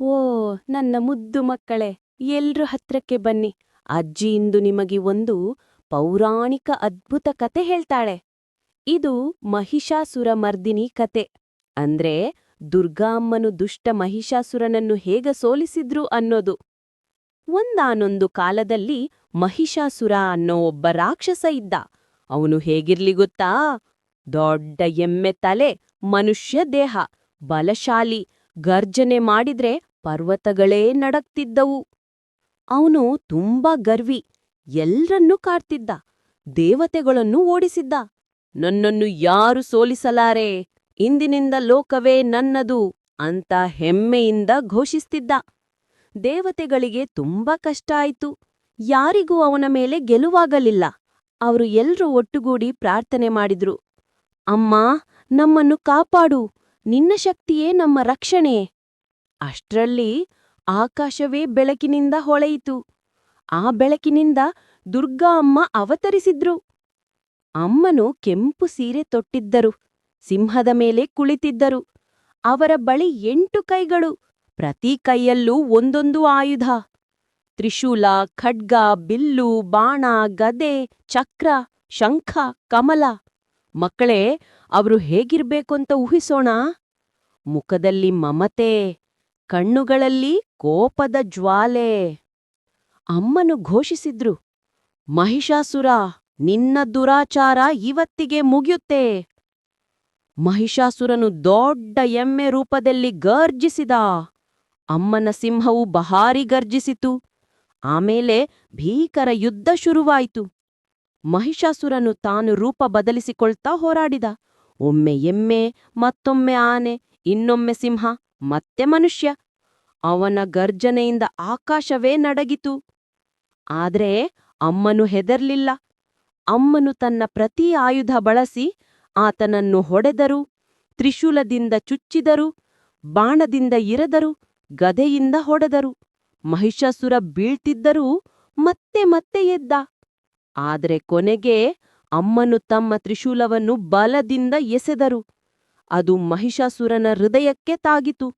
ಓ, ನನ್ನ ಮುದ್ದು ಮಕ್ಕಳೇ, ಎಲ್ರ ಹತ್ರಕ್ಕೆ ಬನ್ನಿ. ಅಜ್ಜಿ ಇಂದು ನಿಮಗೆ ಒಂದು ಪೌರಾಣಿಕ ಅದ್ಭುತ ಕತೆ ಹೇಳ್ತಾಳೆ. ಇದು ಮಹಿಷಾಸುರ ಮರ್ದಿನಿ ಕತೆ. ಅಂದ್ರೆ ದುರ್ಗಾಮ್ಮನು ದುಷ್ಟ ಮಹಿಷಾಸುರನನ್ನು ಹೇಗ ಸೋಲಿಸಿದ್ರು ಅನ್ನೋದು. ಒಂದಾನೊಂದು ಕಾಲದಲ್ಲಿ ಮಹಿಷಾಸುರ ಅನ್ನೋ ಒಬ್ಬ ರಾಕ್ಷಸ ಇದ್ದ. ಅವನು ಹೇಗಿರ್ಲಿ ಗೊತ್ತಾ? ದೊಡ್ಡ ಎಮ್ಮೆ ತಲೆ, ಮನುಷ್ಯ ದೇಹ. ಬಲಶಾಲಿ. ಗರ್ಜನೆ ಮಾಡಿದ್ರೆ ಪರ್ವತಗಳೇ ನಡಕ್ತಿದ್ದವು. ಅವನು ತುಂಬಾ ಗರ್ವಿ, ಎಲ್ರನ್ನೂ ಕಾಡ್ತಿದ್ದ, ದೇವತೆಗಳನ್ನು ಓಡಿಸಿದ್ದ. ನನ್ನನ್ನು ಯಾರು ಸೋಲಿಸಲಾರೆ? ಇಂದಿನಿಂದ ಲೋಕವೇ ನನ್ನದು ಅಂತ ಹೆಮ್ಮೆಯಿಂದ ಘೋಷಿಸ್ತಿದ್ದ. ದೇವತೆಗಳಿಗೆ ತುಂಬಾ ಕಷ್ಟ ಆಯ್ತು. ಯಾರಿಗೂ ಅವನ ಮೇಲೆ ಗೆಲುವಾಗಲಿಲ್ಲ. ಅವರು ಎಲ್ರೂ ಒಟ್ಟುಗೂಡಿ ಪ್ರಾರ್ಥನೆ ಮಾಡಿದ್ರು. ಅಮ್ಮ, ನಮ್ಮನ್ನು ಕಾಪಾಡು. ನಿನ್ನ ಶಕ್ತಿಯೇ ನಮ್ಮ ರಕ್ಷಣೆ. ಅಷ್ಟ್ರಲ್ಲಿ ಆಕಾಶವೇ ಬೆಳಕಿನಿಂದ ಹೊಳೆಯಿತು. ಆ ಬೆಳಕಿನಿಂದ ದುರ್ಗಾ ಅಮ್ಮ ಅವತರಿಸಿದ್ರು. ಅಮ್ಮನು ಕೆಂಪು ಸೀರೆ ತೊಟ್ಟಿದ್ದರು, ಸಿಂಹದ ಮೇಲೆ ಕುಳಿತಿದ್ದರು. ಅವರ ಬಳಿ ಎಂಟು ಕೈಗಳು, ಪ್ರತಿ ಕೈಯಲ್ಲೂ ಒಂದೊಂದು ಆಯುಧ. ತ್ರಿಶೂಲ, ಖಡ್ಗ, ಬಿಲ್ಲು, ಬಾಣ, ಗದೆ, ಚಕ್ರ, ಶಂಖ, ಕಮಲ. ಮಕ್ಕಳೇ, ಅವರು ಹೇಗಿರ್ಬೇಕಂತ ಊಹಿಸೋಣ? ಮುಖದಲ್ಲಿ ಮಮತೆ ಕಣ್ಣುಗಳಲ್ಲಿ ಕೋಪದ ಜ್ವಾಲೆ. ಅಮ್ಮನು ಘೋಷಿಸಿದ್ರು, ಮಹಿಷಾಸುರ, ನಿನ್ನ ದುರಾಚಾರ ಇವತ್ತಿಗೆ ಮುಗಿಯುತ್ತೆ. ಮಹಿಷಾಸುರನು ದೊಡ್ಡ ಎಮ್ಮೆ ರೂಪದಲ್ಲಿ ಗರ್ಜಿಸಿದ. ಅಮ್ಮನ ಸಿಂಹವು ಬಹಾರಿ ಗರ್ಜಿಸಿತು. ಆಮೇಲೆ ಭೀಕರ ಯುದ್ಧ ಶುರುವಾಯಿತು. ಮಹಿಷಾಸುರನು ತಾನು ರೂಪ ಬದಲಿಸಿಕೊಳ್ತಾ ಹೋರಾಡಿದ. ಒಮ್ಮೆ ಎಮ್ಮೆ, ಮತ್ತೊಮ್ಮೆ ಆನೆ, ಇನ್ನೊಮ್ಮೆ ಸಿಂಹ. ಮತ್ತೆ ಮನುಷ್ಯ. ಅವನ ಗರ್ಜನೆಯಿಂದ ಆಕಾಶವೇ ನಡಗಿತು. ಆದರೆ ಅಮ್ಮನು ಹೆದರ್ಲಿಲ್ಲ. ಅಮ್ಮನು ತನ್ನ ಪ್ರತಿ ಆಯುಧ ಬಳಸಿ ಆತನನ್ನು ಹೊಡೆದರು. ತ್ರಿಶೂಲದಿಂದ ಚುಚ್ಚಿದರು. ಬಾಣದಿಂದ ಇರದರು. ಗದೆಯಿಂದ ಹೊಡೆದರು. ಮಹಿಷಾಸುರ ಬೀಳ್ತಿದ್ದರೂ ಮತ್ತೆ ಮತ್ತೆ ಎದ್ದ. ಆದರೆ ಕೊನೆಗೆ ಅಮ್ಮನು ತಮ್ಮ ತ್ರಿಶೂಲವನ್ನು ಬಲದಿಂದ ಎಸೆದರು. ಅದು ಮಹಿಷಾಸುರನ ಹೃದಯಕ್ಕೆ ತಾಗಿತು.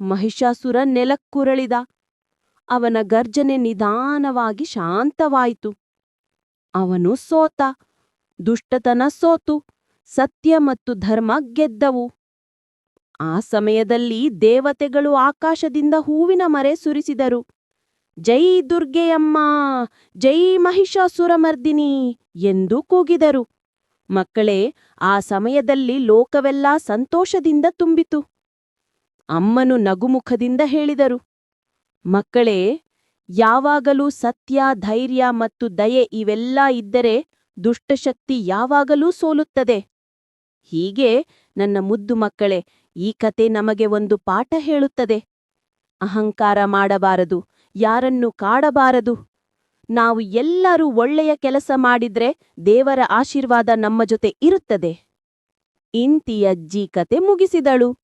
ಮಹಿಷಾಸುರ ನೆಲಕ್ಕುರಳಿದ. ಅವನ ಗರ್ಜನೆ ನಿಧಾನವಾಗಿ ಶಾಂತವಾಯಿತು. ಅವನು ಸೋತ. ದುಷ್ಟತನ ಸೋತು. ಸತ್ಯ ಮತ್ತು ಧರ್ಮ ಗೆದ್ದವು. ಆ ಸಮಯದಲ್ಲಿ ದೇವತೆಗಳು ಆಕಾಶದಿಂದ ಹೂವಿನ ಮರೆ ಸುರಿಸಿದರು. ಜೈ ದುರ್ಗೆಯಮ್ಮ, ಜೈ ಮಹಿಷಾಸುರಮರ್ದಿನಿ ಎಂದು ಕೂಗಿದರು. ಮಕ್ಕಳೇ, ಆ ಸಮಯದಲ್ಲಿ ಲೋಕವೆಲ್ಲ ಸಂತೋಷದಿಂದ ತುಂಬಿತು. ಅಮ್ಮನು ನಗುಮುಖದಿಂದ ಹೇಳಿದರು, ಮಕ್ಕಳೇ, ಯಾವಾಗಲೂ ಸತ್ಯ, ಧೈರ್ಯ ಮತ್ತು ದಯೆ ಇವೆಲ್ಲ ಇದ್ದರೆ ದುಷ್ಟಶಕ್ತಿ ಯಾವಾಗಲೂ ಸೋಲುತ್ತದೆ. ಹೀಗೆ ನನ್ನ ಮುದ್ದು ಮಕ್ಕಳೇ, ಈ ಕತೆ ನಮಗೆ ಒಂದು ಪಾಠ ಹೇಳುತ್ತದೆ. ಅಹಂಕಾರ ಮಾಡಬಾರದು, ಯಾರನ್ನು ಕಾಡಬಾರದು. ನಾವು ಎಲ್ಲರೂ ಒಳ್ಳೆಯ ಕೆಲಸ ಮಾಡಿದ್ರೆ ದೇವರ ಆಶೀರ್ವಾದ ನಮ್ಮ ಜೊತೆ ಇರುತ್ತದೆ. ಇಂತಿಯಜ್ಜಿ ಕತೆ ಮುಗಿಸಿದಳು.